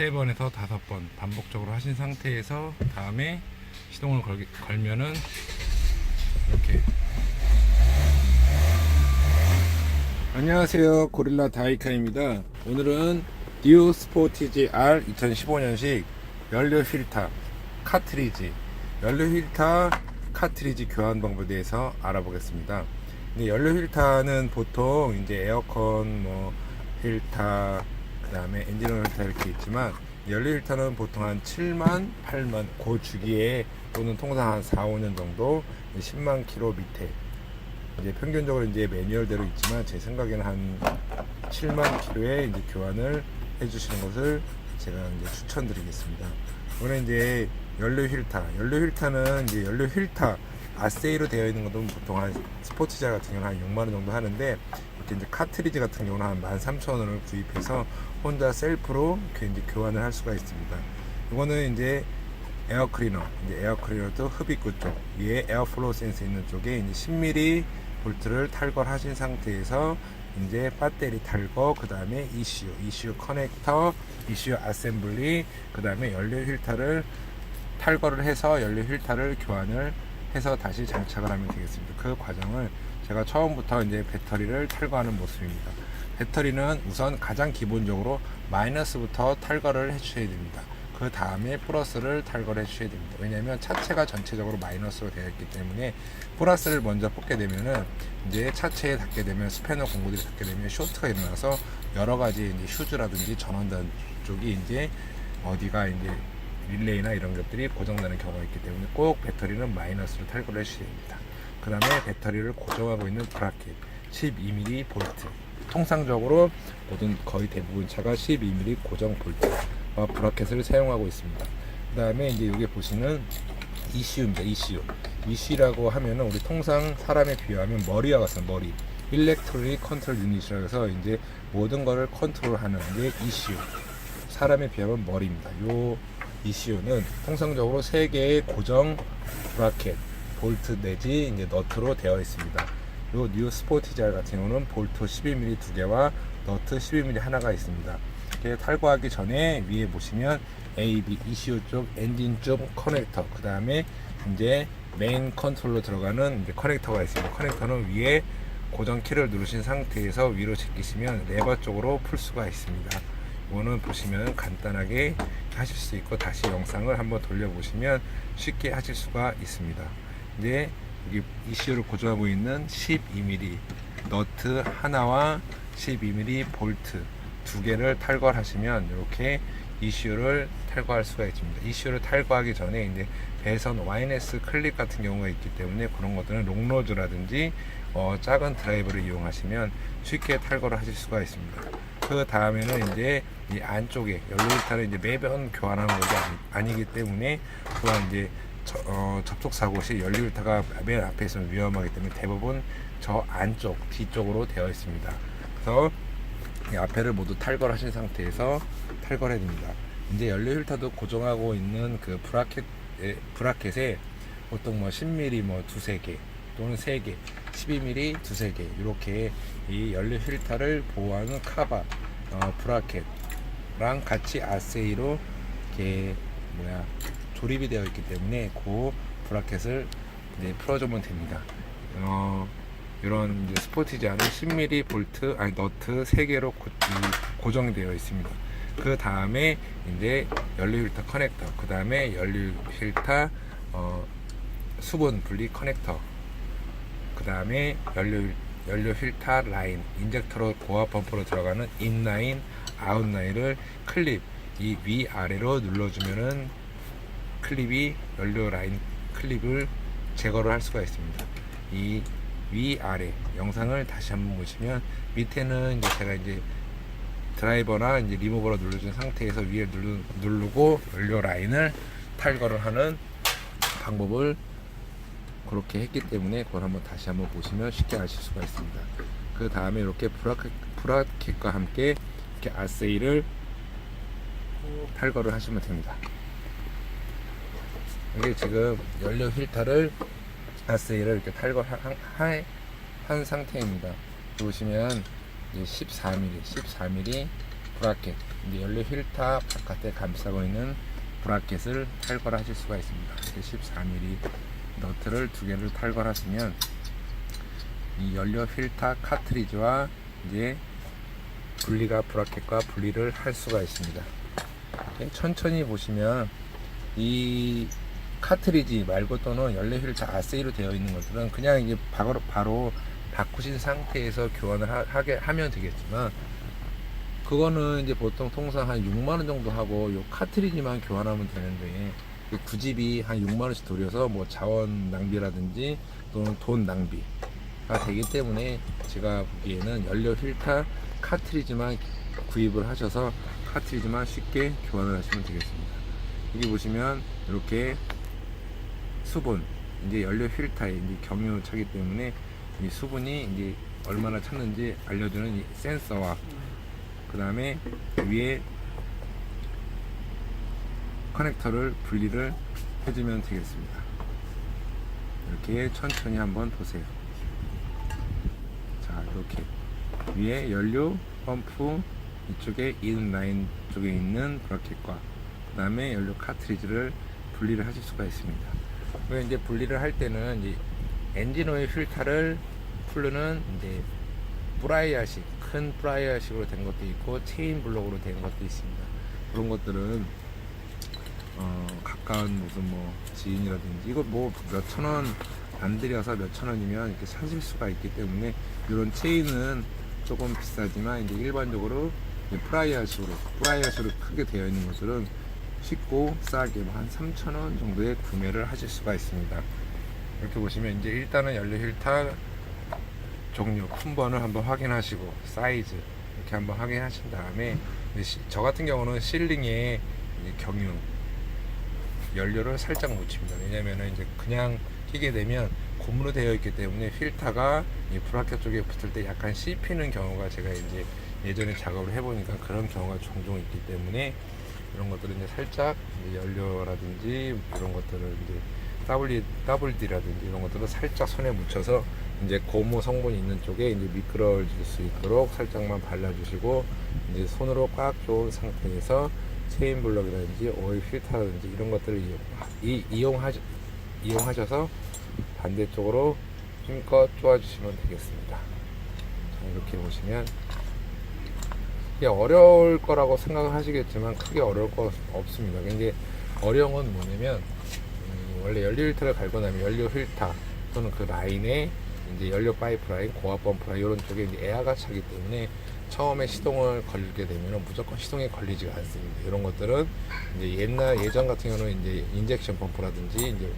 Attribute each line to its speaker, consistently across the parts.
Speaker 1: 세 번에서 다섯 번 반복적으로 하신 상태에서 다음에 시동을 걸, 걸면은 이렇게. 안녕하세요. 고릴라 다이카입니다. 오늘은 디오 스포티지 R 2015년식 연료 필터 카트리지 연료 필터 카트리지 교환 방법에 대해서 알아보겠습니다. 연료 필터는 보통 이제 에어컨 뭐 필터 그 다음에 엔진 오일 필터 이렇게 있지만 연료 필터는 보통 한 7만 8만 그 주기에 또는 통상 한 4, 5년 정도 10만 킬로 밑에 이제 평균적으로 이제 매뉴얼대로 있지만 제 생각에는 한 7만 킬로에 이제 교환을 해주시는 것을 제가 이제 추천드리겠습니다. 오늘 이제 연료 휠타, 연료 휠타는 이제 연료 휠타 아세이로 되어 있는 것도 보통 한 스포츠자 같은 경우는 한 6만 원 정도 하는데 이렇게 이제 카트리지 같은 경우는 한 13,000원을 구입해서 혼자 셀프로 이렇게 교환을 할 수가 있습니다. 이거는 이제 에어 클리너, 이제 에어 클리너도 흡입구 쪽, 위에 에어플로우 센서 있는 쪽에 이제 10mm 볼트를 탈거하신 상태에서 이제 배터리 탈거, 그 다음에 ECU, ECU 커넥터, ECU 아셈블리, 그 다음에 연료 휠타를 탈거를 해서 연료 휠타를 교환을 해서 다시 장착을 하면 되겠습니다. 그 과정을 제가 처음부터 이제 배터리를 탈거하는 모습입니다. 배터리는 우선 가장 기본적으로 마이너스부터 탈거를 해주셔야 됩니다. 그 다음에 플러스를 탈거를 해주셔야 됩니다. 왜냐하면 차체가 전체적으로 마이너스로 되어 있기 때문에 플러스를 먼저 뽑게 되면은 이제 차체에 닿게 되면 스패너 공구들이 닿게 되면 쇼트가 일어나서 여러 가지 이제 휴즈라든지 전원단 쪽이 이제 어디가 이제 릴레이나 이런 것들이 고장나는 경우가 있기 때문에 꼭 배터리는 마이너스로 탈거를 해주셔야 됩니다. 그 다음에 배터리를 고정하고 있는 브라켓 12mm 볼트 통상적으로 모든 거의 대부분 차가 12mm 고정 볼트 어, 브라켓을 사용하고 있습니다. 그 다음에 이제 여기 보시는 ECU입니다. ECU. ECU라고 하면은 우리 통상 사람에 비유하면 머리와 같은 머리. 일렉트로닉 컨트롤 유닛이라고 해서 이제 모든 거를 컨트롤하는 게 ECU. 사람에 비하면 머리입니다. 요 ECU는 통상적으로 세 개의 고정 브라켓, 볼트 내지 이제 너트로 되어 있습니다. 요 뉴 스포티잘 같은 경우는 볼트 12mm 두 개와 너트 12mm 하나가 있습니다. 탈거하기 전에 위에 보시면 A, B, ECU 쪽, 엔진 쪽 커넥터, 그 다음에 이제 메인 컨트롤로 들어가는 커넥터가 있습니다. 커넥터는 위에 고정 키를 누르신 상태에서 위로 제끼시면 레버 쪽으로 풀 수가 있습니다. 이거는 보시면 간단하게 하실 수 있고 다시 영상을 한번 돌려보시면 쉽게 하실 수가 있습니다. 이제 여기 ECU를 고정하고 있는 12mm 너트 하나와 12mm 볼트 두 개를 탈거하시면 이렇게 ECU를 탈거할 수가 있습니다. ECU를 탈거하기 전에 이제 배선 와이너스 클립 같은 경우가 있기 때문에 그런 것들은 롱로즈라든지 어, 작은 드라이버를 이용하시면 쉽게 탈거를 하실 수가 있습니다. 그 다음에는 이제 이 안쪽에 연료일타를 이제 매번 교환하는 것이 아니, 기 때문에 또한 이제 저, 어, 접촉 사고 시 연료일타가 맨 앞에 있으면 위험하기 때문에 대부분 저 안쪽 뒤쪽으로 되어 있습니다. 그래서 이 앞에를 모두 탈거를 하신 상태에서 탈거를 해야 됩니다. 이제 연료 휠타도 고정하고 있는 그 브라켓 브라켓에 보통 뭐 10mm 뭐 두세 개 또는 세 개, 12mm 두세 개 이렇게 이 연료 휠타를 보호하는 카바 어, 브라켓랑 같이 아세이로 이렇게 뭐야 조립이 되어 있기 때문에 그 브라켓을 이제 풀어주면 됩니다. 어, 이런 이제 스포티지 않은 10mm 볼트 아니 너트 3개로 고, 이, 고정되어 있습니다. 그 다음에 이제 연료 필터 커넥터, 그 다음에 연료 필터 어, 수분 분리 커넥터, 그 다음에 연료 연료 필터 라인, 인젝터로 고압 펌프로 들어가는 인라인, 아웃라인을 클립 이 위 아래로 눌러주면은 클립이 연료 라인 클립을 제거를 할 수가 있습니다. 이 위아래 영상을 다시 한번 보시면 밑에는 이제 제가 이제 드라이버나 이제 리모버로 눌러준 상태에서 위에 누르, 누르고 연료 라인을 탈거를 하는 방법을 그렇게 했기 때문에 그걸 한번 다시 한번 보시면 쉽게 아실 수가 있습니다. 그 다음에 이렇게 브라켓, 브라켓과 함께 이렇게 아세이를 탈거를 하시면 됩니다. 이게 지금 연료 필터를 아세이를 이렇게 탈거한 상태입니다. 보시면 이제 14mm, 14mm 브라켓 이제 연료 필터 바깥에 감싸고 있는 브라켓을 탈거하실 수가 있습니다. 이렇게 14mm 너트를 두 개를 탈거하시면 이 연료 필터 카트리지와 이제 분리가 브라켓과 분리를 할 수가 있습니다. 천천히 보시면 이 카트리지 말고 또는 연료 필터 아세이로 되어 있는 것들은 그냥 이게 바로 바로 바꾸신 상태에서 교환을 하, 하게 하면 되겠지만 그거는 이제 보통 통상 한 6만 원 정도 하고 요 카트리지만 교환하면 되는데 그 구집이 한 6만 원씩 들여서 뭐 자원 낭비라든지 또는 돈 낭비가 되기 때문에 제가 보기에는 연료 필터 카트리지만 구입을 하셔서 카트리지만 쉽게 교환을 하시면 되겠습니다. 여기 보시면 이렇게 수분 이제 연료 필터에 이제 경유 차기 때문에 이 수분이 이제 얼마나 찼는지 알려주는 이 센서와 그 다음에 위에 커넥터를 분리를 해주면 되겠습니다. 이렇게 천천히 한번 보세요. 자, 이렇게 위에 연료 펌프 이쪽에 인 라인 쪽에 있는 브라켓과 그 다음에 연료 카트리지를 분리를 하실 수가 있습니다. 그리고 이제 분리를 할 때는 이제 엔진 오일 필터를 풀르는 이제 브라이어식 큰 브라이어식으로 된 것도 있고 체인 블록으로 된 것도 있습니다. 그런 것들은 어, 가까운 무슨 뭐 지인이라든지 이거 뭐 몇천원안 들여서 몇천 원이면 이렇게 사실 수가 있기 때문에 이런 체인은 조금 비싸지만 이제 일반적으로 프라이어식으로 프라이어식으로 크게 되어 있는 것들은 쉽고 싸게 뭐 한 3천 원 정도에 구매를 하실 수가 있습니다. 이렇게 보시면 이제 일단은 연료 힐타 종류 품번을 한번 확인하시고 사이즈 이렇게 한번 확인하신 다음에 저 같은 경우는 실링에 경유 연료를 살짝 묻힙니다. 왜냐면은 이제 그냥 끼게 되면 고무로 되어 있기 때문에 필터가 이 브라켓 쪽에 붙을 때 약간 씹히는 경우가 제가 이제 예전에 작업을 해보니까 그런 경우가 종종 있기 때문에 이런 것들은 이제 살짝 이제 연료라든지 이런 것들을 이제 WD, WD라든지 이런 것들을 살짝 손에 묻혀서 이제 고무 성분이 있는 쪽에 이제 미끄러질 수 있도록 살짝만 발라주시고 이제 손으로 꽉 조은 상태에서 체인 블럭이라든지 오일 필터라든지 이런 것들을 이용하, 이용하셔서 반대쪽으로 힘껏 쪼아주시면 되겠습니다. 자, 이렇게 보시면 이게 어려울 거라고 생각을 하시겠지만 크게 어려울 거 없습니다. 근데 어려운 건 뭐냐면 음, 원래 연료 필터를 갈고 나면 연료 필터 또는 그 라인에 이제 연료 파이프 라인, 고압 펌프 라인 이런 쪽에 이제 에어가 차기 때문에 처음에 시동을 걸게 되면 무조건 시동에 걸리지가 않습니다. 이런 것들은 이제 옛날 예전 같은 경우는 이제 인젝션 펌프라든지 이제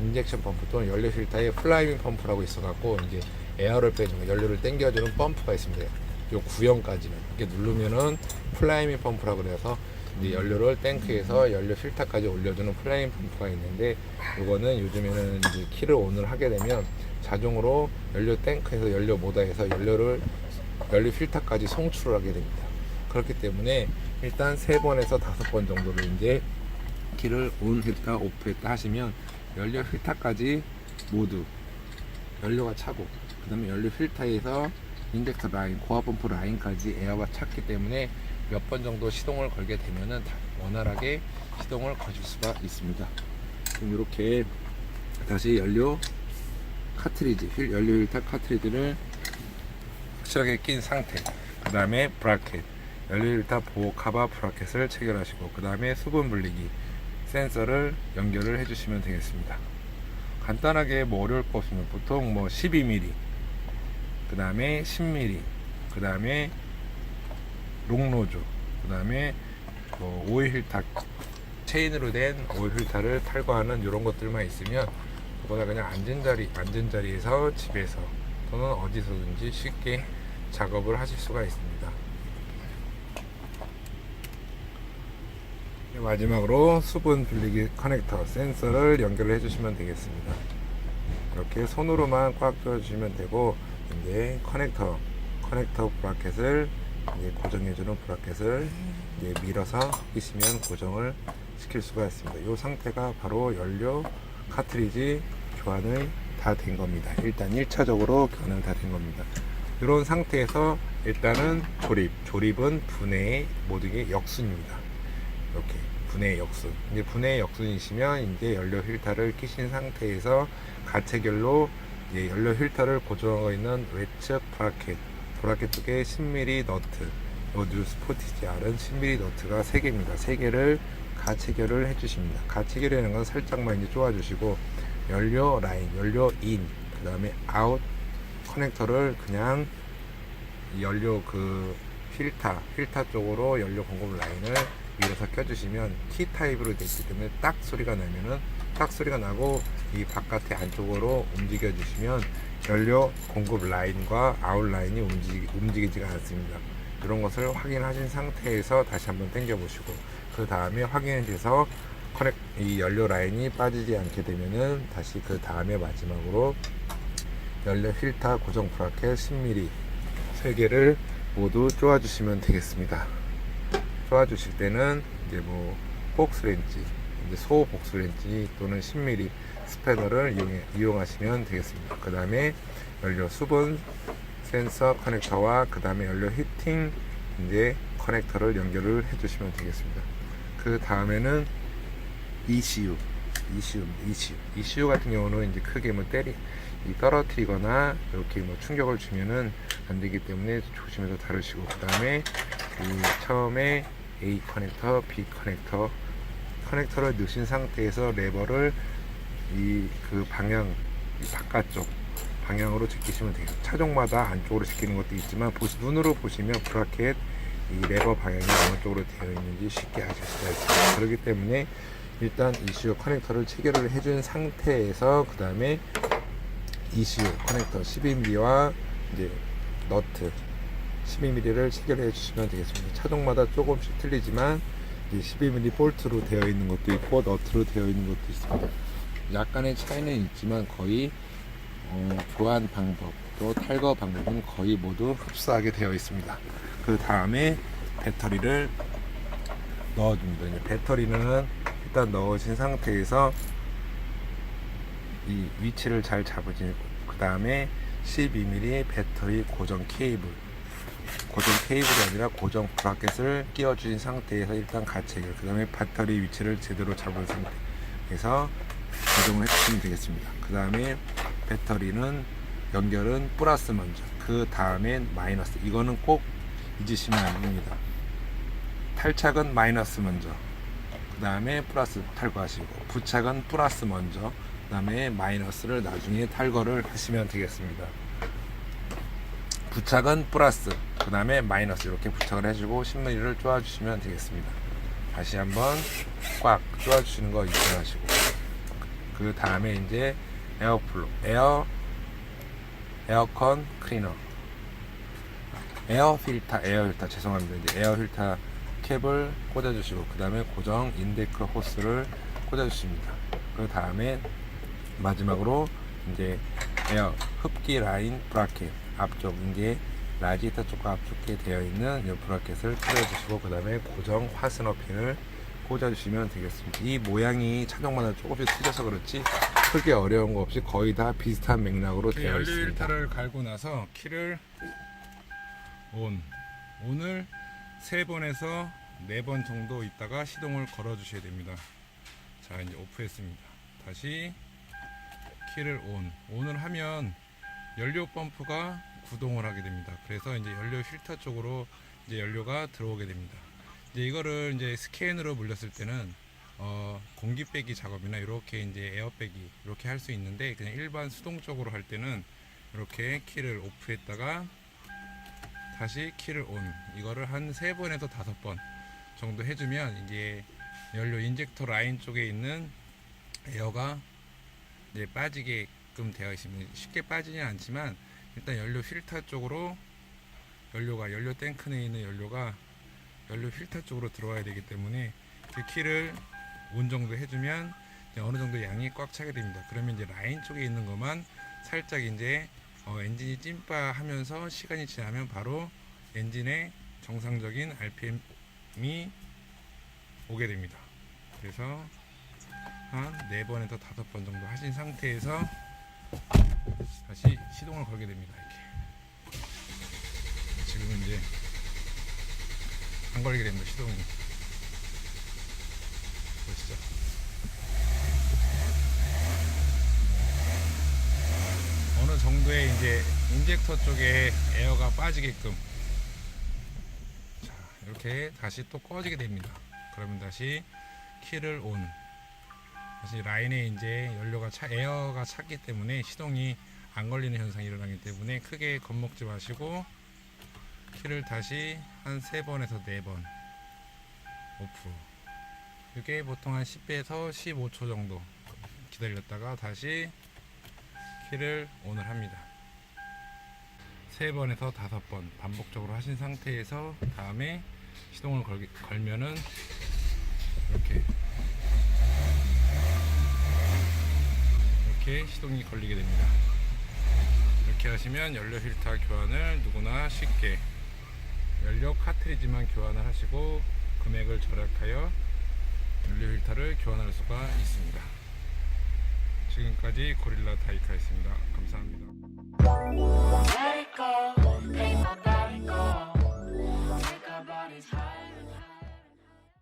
Speaker 1: 인젝션 펌프 또는 연료 필터에 플라이밍 펌프라고 있어갖고 이제 에어를 빼주는 연료를 당겨주는 펌프가 있습니다. 요 구형까지는 이렇게 누르면은 플라이밍 펌프라고 그래서 이제 연료를 탱크에서 연료 필터까지 올려주는 플라이밍 펌프가 있는데 요거는 요즘에는 이제 키를 온을 하게 되면 자동으로 연료 탱크에서 연료 모다에서 연료를 연료 필터까지 송출을 하게 됩니다. 그렇기 때문에 일단 세 번에서 다섯 번 정도를 이제 키를 온 했다 오프 했다 하시면 연료 필터까지 모두 연료가 차고 그 다음에 연료 필터에서 인젝터 라인, 고압 펌프 라인까지 에어가 찼기 때문에 몇 번 정도 시동을 걸게 되면은 다 원활하게 시동을 거실 수가 있습니다. 그럼 이렇게 다시 연료 카트리지, 휠- 연료 필터 카트리지를 확실하게 낀 상태. 그 다음에 브라켓, 연료 필터 보호 카바 브라켓을 체결하시고 그 다음에 수분 분리기 센서를 연결을 해주시면 되겠습니다. 간단하게 뭐 어려울 거 없으면 보통 뭐 12mm, 그 다음에 10mm, 그 다음에 롱노조, 그 다음에 뭐 오일 힐터, 체인으로 된 오일 힐터를 탈거하는 이런 것들만 있으면 그보다 그냥 앉은 자리, 앉은 자리에서 집에서 또는 어디서든지 쉽게 작업을 하실 수가 있습니다. 마지막으로 수분 분리기 커넥터 센서를 연결을 해주시면 되겠습니다. 이렇게 손으로만 꽉 조여주시면 되고 이제 커넥터 커넥터 브라켓을 이제 고정해주는 브라켓을 이제 밀어서 끼시면 고정을 시킬 수가 있습니다. 이 상태가 바로 연료 카트리지 교환을 다 된 겁니다. 일단 1차적으로 교환을 다된 겁니다. 이런 상태에서 일단은 조립. 조립은 분해의 모든 게 역순입니다. 이렇게 분해의 역순. 이제 분해의 역순이시면 이제 연료 필터를 끼신 상태에서 가체결로 이제 연료 필터를 고정하고 있는 외측 브라켓. 브라켓 쪽에 10mm 너트. 요뉴 스포티지 R은 10mm 너트가 3개입니다. 3개를 가체결을 해주십니다. 가체결이라는 건 살짝만 이제 쪼아주시고 연료 라인, 연료 인, 그 다음에 아웃 커넥터를 그냥 이 연료 그 필터, 필터 쪽으로 연료 공급 라인을 밀어서 껴주시면 T 타입으로 되어 있기 때문에 딱 소리가 나면은 딱 소리가 나고 이 바깥에 안쪽으로 움직여 주시면 연료 공급 라인과 아웃 라인이 움직이, 움직이지가 않습니다. 이런 것을 확인하신 상태에서 다시 한번 당겨 보시고 그 다음에 확인이 돼서 커넥 이 연료 라인이 빠지지 않게 되면은 다시 그 다음에 마지막으로 연료 필터 고정 브라켓 10mm 세 개를 모두 쪼아 주시면 되겠습니다. 쪼아 주실 때는 이제 뭐 복스렌치, 이제 소 복스 렌치 또는 10mm 스패너를 이용해, 이용하시면 되겠습니다. 그 다음에 연료 수분 센서 커넥터와 그 다음에 연료 히팅 이제 커넥터를 연결을 해주시면 되겠습니다. 그 다음에는 ECU, ECU, ECU, ECU 같은 경우는 이제 크게 뭐 때리, 이 떨어뜨리거나 이렇게 뭐 충격을 주면은 안 되기 때문에 조심해서 다루시고 그 다음에 그 처음에 A 커넥터, B 커넥터 커넥터를 넣으신 상태에서 레버를 이 그 방향 이 바깥쪽 방향으로 제끼시면 돼요. 차종마다 안쪽으로 제끼는 것도 있지만 보시, 눈으로 보시면 브라켓 이 레버 방향이 어느 쪽으로 되어 있는지 쉽게 아실 수가 있습니다. 그렇기 때문에 일단 ECU 커넥터를 체결을 해준 상태에서 그 다음에 ECU 커넥터 12mm와 이제 너트 12mm를 체결해 주시면 되겠습니다. 차종마다 조금씩 틀리지만 이제 12mm 볼트로 되어 있는 것도 있고 너트로 되어 있는 것도 있습니다. 약간의 차이는 있지만 거의 어, 교환 방법 또 탈거 방법은 거의 모두 흡사하게 되어 있습니다. 그 다음에 배터리를 넣어줍니다. 배터리는 일단 넣으신 상태에서 이 위치를 잘 잡으시고 그 다음에 12mm 배터리 고정 케이블. 고정 케이블이 아니라 고정 브라켓을 끼워 주신 상태에서 일단 같이 그 다음에 배터리 위치를 제대로 잡은 상태에서 고정을 해주시면 되겠습니다. 그 다음에 배터리는 연결은 플러스 먼저 그 다음엔 마이너스. 이거는 꼭 잊으시면 안 됩니다. 탈착은 마이너스 먼저 그 다음에 플러스 탈거하시고 부착은 플러스 먼저 그 다음에 마이너스를 나중에 탈거를 하시면 되겠습니다. 부착은 플러스 그 다음에 마이너스 이렇게 부착을 해주고 10mm를 쪼아주시면 되겠습니다. 다시 한번 꽉 쪼아주시는 거 잊지 마시고 그 다음에 이제 에어플로 에어 에어컨 클리너 에어 필터 에어 필터 죄송합니다. 이제 에어 필터 캡을 꽂아주시고 그 다음에 고정 인데크 호스를 꽂아주십니다 그 다음에 마지막으로 이제 에어 흡기 라인 브라켓 앞쪽 이제 라지에터 쪽과 앞쪽에 되어 있는 이 브라켓을 꽂아주시고 그 다음에 고정 화스너 핀을 꽂아주시면 되겠습니다. 이 모양이 차종마다 조금씩 틀려서 그렇지 크게 어려운 거 없이 거의 다 비슷한 맥락으로 되어 있습니다. 를 갈고 나서 키를 온 온을 세 번에서 네번 정도 있다가 시동을 걸어 주셔야 됩니다. 자 이제 오프 했습니다. 다시 키를 온 온을 하면 연료 펌프가 구동을 하게 됩니다. 그래서 이제 연료 필터 쪽으로 이제 연료가 들어오게 됩니다. 이제 이거를 이제 스캔으로 물렸을 때는 어, 공기 빼기 작업이나 이렇게 이제 에어 빼기 이렇게 할 수 있는데 그냥 일반 수동적으로 할 때는 이렇게 키를 오프했다가 다시 키를 온 이거를 한 세 번에서 다섯 번 정도 해주면 이게 연료 인젝터 라인 쪽에 있는 에어가 이제 빠지게끔 되어 있습니다. 쉽게 빠지진 않지만 일단 연료 필터 쪽으로 연료가 연료 탱크 내에 있는 연료가 연료 필터 쪽으로 들어와야 되기 때문에 그 키를 온 정도 해주면 어느 정도 양이 꽉 차게 됩니다. 그러면 이제 라인 쪽에 있는 것만 살짝 이제 어, 엔진이 찐빠 하면서 시간이 지나면 바로 엔진의 정상적인 RPM이 오게 됩니다. 그래서 한네 번에서 다섯 번 정도 하신 상태에서 다시 시동을 걸게 됩니다. 이렇게 지금 이제 안 걸리게 됩니다 시동이 보시죠 어느 정도의 이제 인젝터 쪽에 에어가 빠지게끔. 자 이렇게 다시 또 꺼지게 됩니다. 그러면 다시 키를 온 다시 라인에 이제 연료가 차 에어가 찼기 때문에 시동이 안 걸리는 현상이 일어나기 때문에 크게 겁먹지 마시고 키를 다시 한 세 번에서 네 번 오프. 이게 보통 한 10배에서 15초 정도 기다렸다가 다시 키를 온을 합니다. 세 번에서 다섯 번 반복적으로 하신 상태에서 다음에 시동을 걸, 걸면은 이렇게 이렇게 시동이 걸리게 됩니다. 이렇게 하시면 연료 필터 교환을 누구나 쉽게 연료 카트리지만 교환을 하시고 금액을 절약하여 연료 필터를 교환할 수가 있습니다 지금까지 고릴라 다이카였습니다. 감사합니다